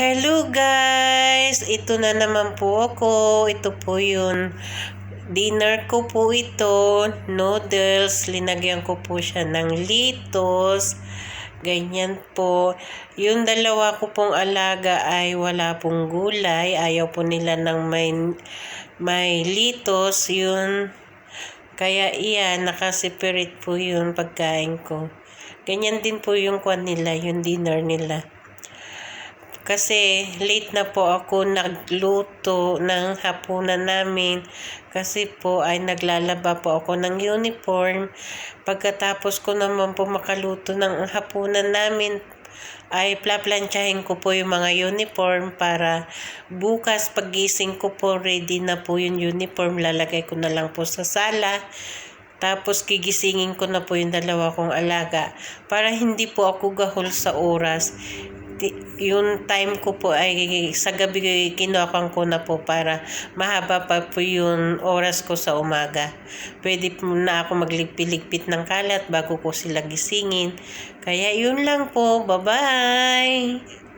Hello guys! Ito na naman po ako. Ito po yun. Dinner ko po ito. Noodles. Linagyan ko po siya ng litos. Ganyan po. Yung dalawa ko pong alaga ay wala pong gulay. Ayaw po nila ng may, may litos. Yun. Kaya iyan, nakaseparate po yung pagkain ko. Ganyan din po yung kwan nila, yung dinner nila. Kasi late na po ako nagluto ng hapunan namin kasi po ay naglalaba po ako ng uniform. Pagkatapos ko naman po makaluto ng hapunan namin ay plaplansyahin ko po yung mga uniform para bukas pagising ko po ready na po yung uniform. Lalagay ko na lang po sa sala. Tapos gigisingin ko na po yung dalawa kong alaga para hindi po ako gahol sa oras yung time ko po ay sa gabi kinuha ko na po para mahaba pa po yung oras ko sa umaga. Pwede po na ako magligpit-ligpit ng kalat bago ko sila gisingin. Kaya yun lang po. Bye-bye!